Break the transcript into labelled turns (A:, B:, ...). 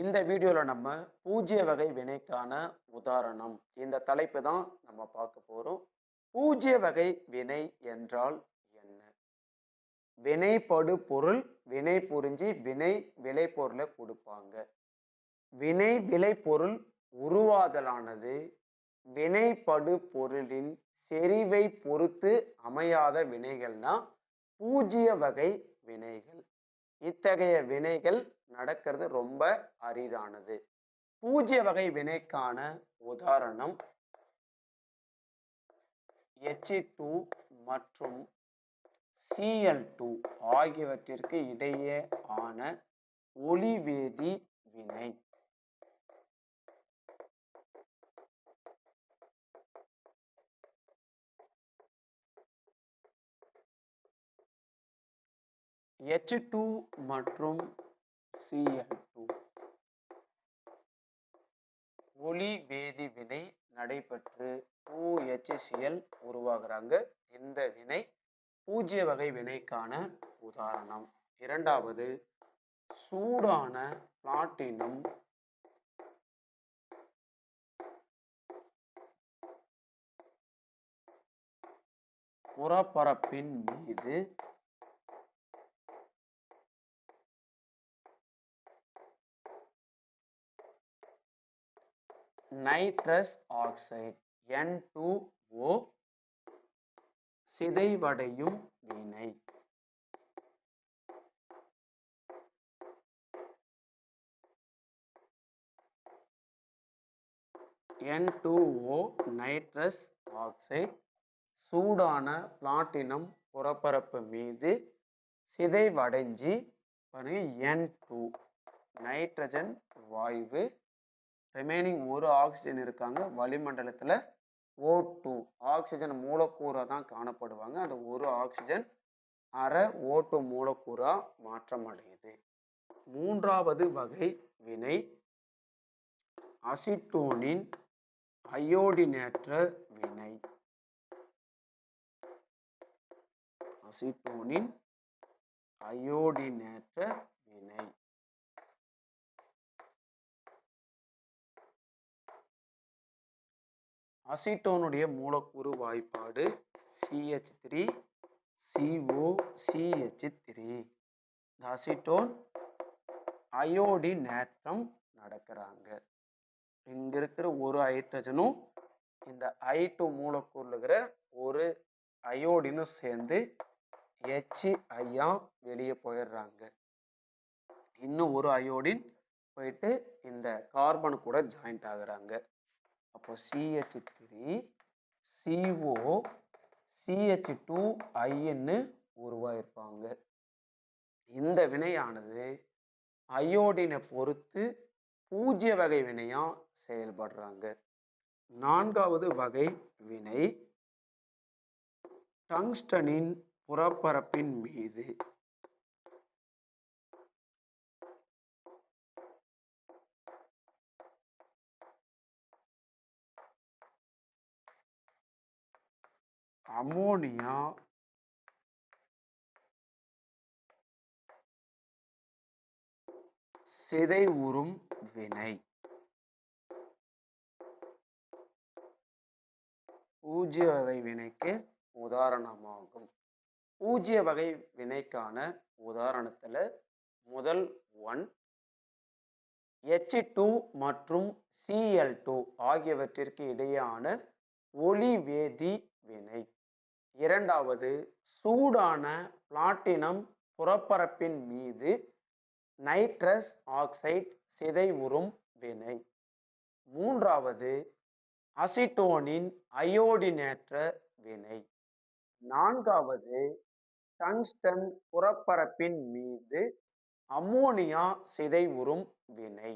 A: இந்த வீடியோவில் நம்ம பூஜ்ய வகை வினைக்கான உதாரணம். இந்த தலைப்பு தான் நம்ம பார்க்க போகிறோம் பூஜ்ய வகை வினை என்றால் என்ன? வினைப்படு பொருள் வினை புரிஞ்சு வினை விளைபொருளை கொடுப்பாங்க. வினை விளைபொருள் உருவாதலானது வினைப்படு பொருளின் செறிவை பொறுத்து அமையாத வினைகள் தான் பூஜ்ய வகை வினைகள். இத்தகைய வினைகள் நடக்கிறது ரொம்ப அரிதானது. பூஜ்ய வகை வினைக்கான உதாரணம் எச் டூ மற்றும் சிஎல் டூ ஆகியவற்றிற்கு இடையே ஆன ஒளிவேதி வினை. எச் டூ மற்றும் சிஎல் டூ ஒளி வேதி வினை நடைபெற்று டூ HCl உருவாகிறாங்க. இந்த வினை பூஜ்ய வகை வினைக்கான உதாரணம். இரண்டாவது சூடான பிளாட்டினம். புறப்பரப்பின் மீது nitrous oxide N two O சிதைவடையும் வினை. N two O nitrous oxide சூடான பிளாட்டினம் புறப்பரப்பு மீது சிதைவடைஞ்சி பாருங்க என் டூ நைட்ரஜன் வாயு ரிமைனிங் ஒரு ஆக்சிஜன் இருக்காங்க வளிமண்டலத்தில் ஓ டூ ஆக்சிஜன் மூலக்கூறாக தான் காணப்படுவாங்க. அந்த ஒரு ஆக்சிஜன் அரை ஓ டூ மூலக்கூறாக மாற்றம் அடையுது. மூன்றாவது வகை வினை அசிட்டோனின் அயோடினேற்ற வினை. அசிட்டோனின் அயோடினேற்ற வினை. அசிட்டோனுடைய மூலக்கூறு வாய்ப்பாடு C H three C O C H three இந்த அசிட்டோன் அயோடினேற்றம் நடக்கிறாங்க. இங்க இருக்கிற ஒரு ஹைட்ரஜனும் இந்த ஐ டூ மூலக்கூறுல இருக்கிற ஒரு அயோடினும் சேர்ந்து ஹெச்ஐயா வெளியே போயிடுறாங்க. இன்னும் ஒரு அயோடின் போயிட்டு இந்த கார்பன் கூட ஜாயிண்ட் ஆகுறாங்க. அப்போ C H three C O C H two ஐஎன்னு உருவாயிருப்பாங்க. இந்த வினையானது அயோடினை பொறுத்து பூஜ்ய வகை வினையா செயல்படுறாங்க. நான்காவது வகை வினை டங்ஸ்டனின் புறப்பரப்பின் மீது. அமோனியா சிதைவுறும் வினை. பூஜ்ய வகை வினைக்கு உதாரணமாகும். பூஜ்ய வகை வினைக்கான உதாரணத்தில் முதல் ஒன் எச் டூ மற்றும் சிஎல் டூ ஆகியவற்றிற்கு இடையான ஒளி வேதி இரண்டாவது சூடான பிளாட்டினம் புறப்பரப்பின் மீது நைட்ரஸ் ஆக்சைட் சிதைவுறும் வினை. மூன்றாவது அசிட்டோனின் அயோடினேற்ற வினை. நான்காவது டங்ஸ்டன் புறப்பரப்பின் மீது அம்மோனியா சிதைவுறும் வினை.